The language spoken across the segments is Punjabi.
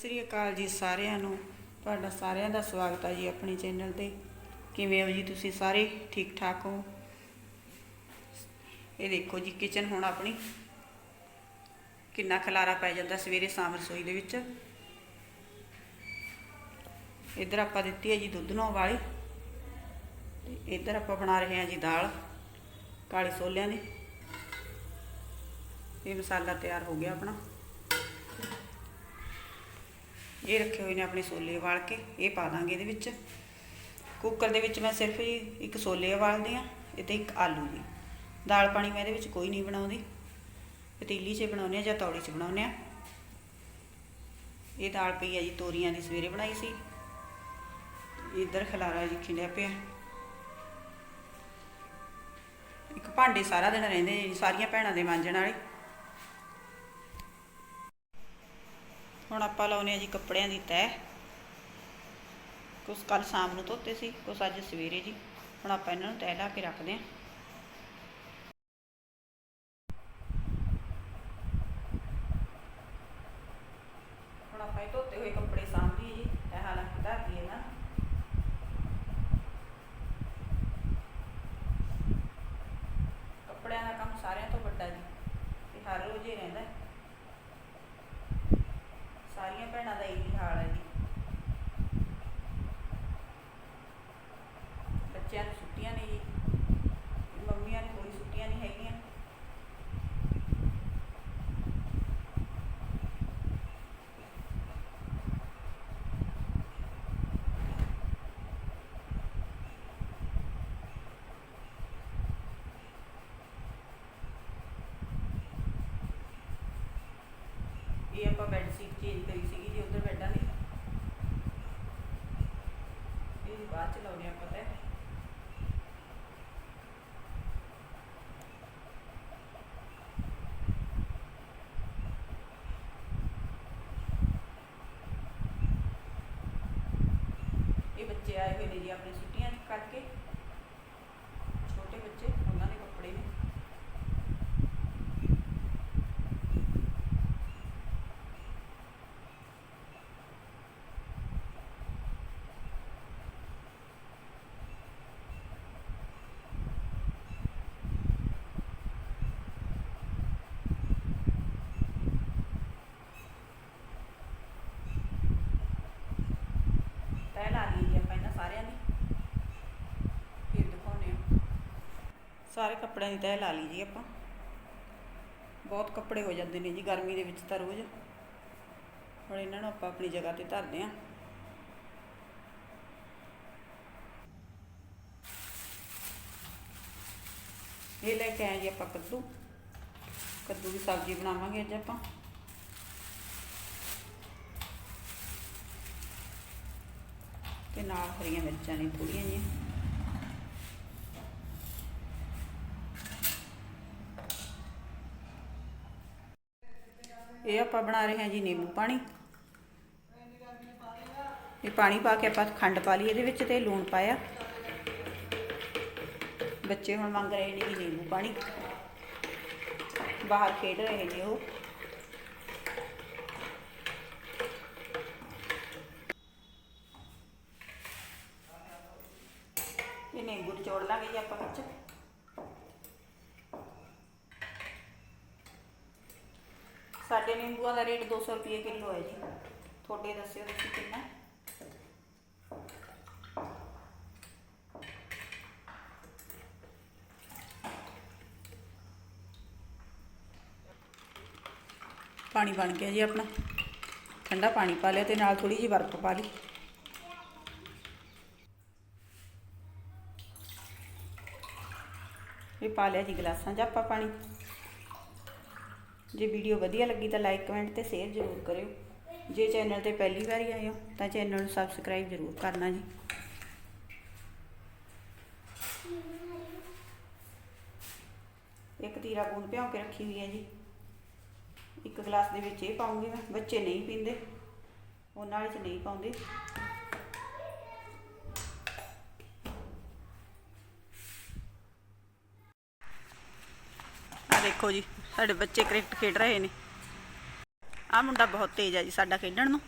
ਸ੍ਰੀ ਅਕਾਲ ਜੀ ਸਾਰਿਆਂ ਨੂੰ। ਤੁਹਾਡਾ ਸਾਰਿਆਂ ਦਾ ਸਵਾਗਤ ਹੈ ਜੀ ਆਪਣੇ ਚੈਨਲ ਤੇ। ਕਿਵੇਂ ਹੋ ਜੀ ਤੁਸੀਂ ਸਾਰੇ? ਠੀਕ ਠਾਕ ਹੋ? ਇਹ ਦੇਖੋ ਜੀ ਕਿਚਨ ਹੁਣ ਆਪਣੀ। ਕਿੰਨਾ ਖਲਾਰਾ ਪੈ ਜਾਂਦਾ ਸਵੇਰੇ ਸ਼ਾਮ ਰਸੋਈ ਦੇ ਵਿੱਚ। ਇੱਧਰ ਆਪਾਂ ਦਿੱਤੀ ਹੈ ਜੀ ਦੁੱਧ ਨੂੰ ਵਾਲੀ ਇੱਧਰ ਆਪਾਂ ਬਣਾ ਰਹੇ ਹਾਂ ਜੀ ਦਾਲ, ਕਾਲੀ ਛੋਲਿਆਂ ਦੀ। ਇਹ ਮਸਾਲਾ ਤਿਆਰ ਹੋ ਗਿਆ ਆਪਣਾ। ਇਹ ਰੱਖੇ ਹੋਏ ਨੇ ਆਪਣੇ ਛੋਲੇ ਉਬਾਲ ਕੇ, ਇਹ ਪਾ ਦਾਂਗੇ ਇਹਦੇ ਵਿੱਚ। ਕੁੱਕਰ ਦੇ ਵਿੱਚ ਮੈਂ ਸਿਰਫ ਜੀ ਇੱਕ ਛੋਲੇ ਉਬਾਲਦੀ ਆ ਤੇ ਇੱਕ ਆਲੂ ਦੀ ਦਾਲ ਪਾਣੀ ਮੈਂ ਇਹਦੇ ਵਿੱਚ ਕੋਈ ਨਹੀਂ ਬਣਾਉਂਦੀ। ਪਤੀਲੀ 'ਚ ਬਣਾਉਂਦੇ ਆ ਜਾਂ ਤੌੜੀ 'ਚ ਬਣਾਉਂਦੇ ਆ। ਇਹ ਦਾਲ ਪਈ ਆ ਜੀ ਤੋਰੀਆਂ ਦੀ ਸਵੇਰੇ ਬਣਾਈ ਸੀ। ਇੱਧਰ ਖਲਾਰਾ ਜੀ ਖਿੰਡਿਆ ਪਿਆ। ਇੱਕ ਭਾਂਡੇ ਸਾਰਾ ਦਿਨ ਰਹਿੰਦੇ ਜੀ, ਸਾਰੀਆਂ ਭੈਣਾਂ ਦੇ ਮਾਂਜਣ ਵਾਲੇ। ਹੁਣ ਆਪਾਂ ਲਾਉਨੇ ਆ ਜੀ ਕੱਪੜਿਆਂ ਦੀ ਤੈਅ ਕੁਛ ਕੱਲ ਸ਼ਾਮ ਨੂੰ ਧੋਤੇ ਸੀ, ਕੁਛ ਅੱਜ ਸਵੇਰੇ ਜੀ। ਹੁਣ ਆਪਾਂ ਇਹਨਾਂ ਨੂੰ ਤੈਅ ਲਾ ਕੇ ਰੱਖਦੇ ਆ ਹੁਣ ਆਪਾਂ ਇਹ ਧੋਤੇ ਹੋਏ ਕੱਪੜੇ ਸਾਂਭ ਲਈਏ ਜੀ ਇਹ ਹਾਲਾਂਕਿ ਧਰ ਦਈਏ ਨਾ ਕੱਪੜਿਆਂ ਦਾ ਕੰਮ ਸਾਰਿਆਂ ਤੋਂ ਵੱਡਾ ਜੀ ਤੇ ਹਰ ਰੋਜ਼ ਹੀ ਰਹਿੰਦਾ ਹੈ। ਸਾਰੀਆਂ ਭੈਣਾਂ ਦਾ ਇਹੀ ਹਾਲ ਹੈ ਜੀ ਬੱਚਿਆਂ ਨੂੰ ਛੁੱਟੀਆਂ ਨੇ ਜੀ ਮੰਮੀਆਂ ਨੂੰ ਕੋਈ ਛੁੱਟੀਆਂ ਨਹੀਂ ਹੈਗੀਆਂ ਇਹ ਆਪਾਂ ਬੈੱਡ ਸ਼ੀਟ ਚੇਂਜ ਕਰੀ ਸੀਗੀ ਜੀ, ਉਧਰ ਬੈੱਡਾਂ ਦੀ ਇਹ ਬਾਅਦ ਚ ਲਾਉਣੇ ਆਪਾਂ ਤੇ। ਇਹ ਬੱਚੇ ਆਏ ਹੋਏ ਨੇ ਜੀ ਆਪਣੀ ਛੁੱਟੀਆਂ ਕੱਟ ਕੇ ਛੋਟੇ ਬੱਚੇ ਉਹਨਾਂ ਦੇ ਕੱਪੜੇ ਨੇ ਤੈਅ ਲਾ ਲਈ ਜੀ ਆਪਾਂ ਇਹਨਾਂ ਸਾਰਿਆਂ ਦੀ ਫਿਰ ਦਿਖਾਉਣੇ ਆ ਸਾਰੇ ਕੱਪੜਿਆਂ ਦੀ ਤੈਅ ਲਾ ਲਈ ਜੀ ਆਪਾਂ। ਬਹੁਤ ਕੱਪੜੇ ਹੋ ਜਾਂਦੇ ਨੇ ਜੀ ਗਰਮੀ ਦੇ ਵਿੱਚ ਤਾਂ ਰੋਜ਼। ਹੁਣ ਇਹਨਾਂ ਨੂੰ ਆਪਾਂ ਆਪਣੀ ਜਗ੍ਹਾ ਤੇ ਧਰਦੇ ਆਂ ਇਹ ਲੈ ਕੇ ਆਏ ਜੀ ਆਪਾਂ ਕੱਦੂ। ਕੱਦੂ ਦੀ ਸਬਜ਼ੀ ਬਣਾਵਾਂਗੇ ਅੱਜ ਆਪਾਂ। ਤੇ ਨਾਲ ਹਰੀਆਂ ਮਿਰਚਾਂ ਨੇ ਥੋੜੀਆਂ ਜਿਹੀਆਂ। ਇਹ ਆਪਾਂ ਬਣਾ ਰਹੇ ਹਾਂ ਜੀ ਨਿੰਬੂ ਪਾਣੀ। ਇਹ ਪਾਣੀ ਪਾ ਕੇ ਆਪਾਂ ਖੰਡ ਪਾ ਲਈ ਇਹਦੇ ਵਿੱਚ ਤੇ ਲੂਣ ਪਾਇਆ। ਬੱਚੇ ਹੁਣ ਮੰਗ ਰਹੇ ਨੇ ਜੀ ਨਿੰਬੂ ਪਾਣੀ। ਬਾਹਰ ਖੇਡ ਰਹੇ ਨੇ ਉਹ। ਇਹ ਨਿੰਬੂ ਨਿਚੋੜ ਲਾਂਗੇ ਜੀ ਆਪਾਂ ਵਿੱਚ। ਸਾਡੇ ਨਿੰਬੂਆਂ ਦਾ ਰੇਟ 200 ਰੁਪਏ ਕਿਲੋ ਹੈ ਜੀ। ਤੁਹਾਡੇ ਦੱਸਿਓ ਤੁਸੀਂ ਕਿੰਨਾ? ਹੈ? ਪਾਣੀ ਬਣ ਗਿਆ ਜੀ ਆਪਣਾ। ਠੰਡਾ ਪਾਣੀ ਪਾ ਲਿਆ ਤੇ ਨਾਲ ਥੋੜੀ ਜਿਹੀ ਬਰਫ਼ ਪਾ ਲਈ। ਇਹ ਪਾ ਲਿਆ ਜੀ ਗਲਾਸਾਂ 'ਚ ਆਪਾਂ ਪਾਣੀ। ਜੇ ਵੀਡੀਓ ਵਧੀਆ ਲੱਗੀ ਤਾਂ ਲਾਈਕ ਕਮੈਂਟ ਤੇ ਸ਼ੇਅਰ ਜ਼ਰੂਰ ਕਰਿਓ। ਜੇ ਚੈਨਲ ਤੇ ਪਹਿਲੀ ਵਾਰੀ ਆਏ ਹੋ ਤਾਂ ਚੈਨਲ ਨੂੰ ਸਬਸਕ੍ਰਾਈਬ ਜ਼ਰੂਰ ਕਰਨਾ ਜੀ। ਇੱਕ ਤੀਰਾ ਬੂੰਦ ਭਿਉਂ ਕੇ ਰੱਖੀ ਹੋਈ ਹੈ ਜੀ। ਇੱਕ ਗਲਾਸ ਦੇ ਵਿੱਚ ਇਹ ਪਾਉਂਗੀ ਮੈਂ, ਬੱਚੇ ਨਹੀਂ ਪੀਂਦੇ। ਉਹਨਾਂ ਵਾਲੇ ਚ ਨਹੀਂ ਪਾਉਂਦੇ। ਆ ਦੇਖੋ ਜੀ ਸਾਡੇ ਬੱਚੇ ਕ੍ਰਿਕਟ ਖੇਡ ਰਹੇ ਨੇ। ਆ ਮੁੰਡਾ ਬਹੁਤ ਤੇਜ਼ ਆ ਜੀ ਸਾਡਾ ਖੇਡਣ ਨੂੰ।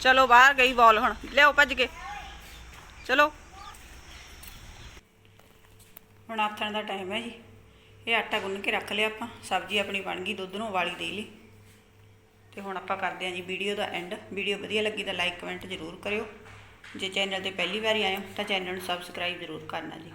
ਚਲੋ ਬਾਹਰ ਗਈ ਬਾਲ ਹੁਣ। ਲਿਆਓ ਭੱਜ ਕੇ। ਚਲੋ। ਹੁਣ ਆਥਣ ਦਾ ਟਾਈਮ ਹੈ ਜੀ। ਇਹ ਆਟਾ ਗੁੰਨ ਕੇ ਰੱਖ ਲਿਆ ਆਪਾਂ। ਸਬਜ਼ੀ ਆਪਣੀ ਬਣ ਗਈ, ਦੁੱਧ ਨੂੰ ਉਬਾਲੀ ਦੇ ਲਈ। ਤੇ ਹੁਣ ਆਪਾਂ ਕਰਦੇ ਹਾਂ ਜੀ ਵੀਡੀਓ ਦਾ ਐਂਡ ਵੀਡੀਓ ਵਧੀਆ ਲੱਗੀ ਤਾਂ ਲਾਈਕ ਕਮੈਂਟ ਜ਼ਰੂਰ ਕਰਿਓ। ਜੇ ਚੈਨਲ ਤੇ ਪਹਿਲੀ ਵਾਰੀ ਆਏ ਹੋ ਤਾਂ ਚੈਨਲ ਨੂੰ ਸਬਸਕ੍ਰਾਈਬ ਜ਼ਰੂਰ ਕਰਨਾ ਜੀ।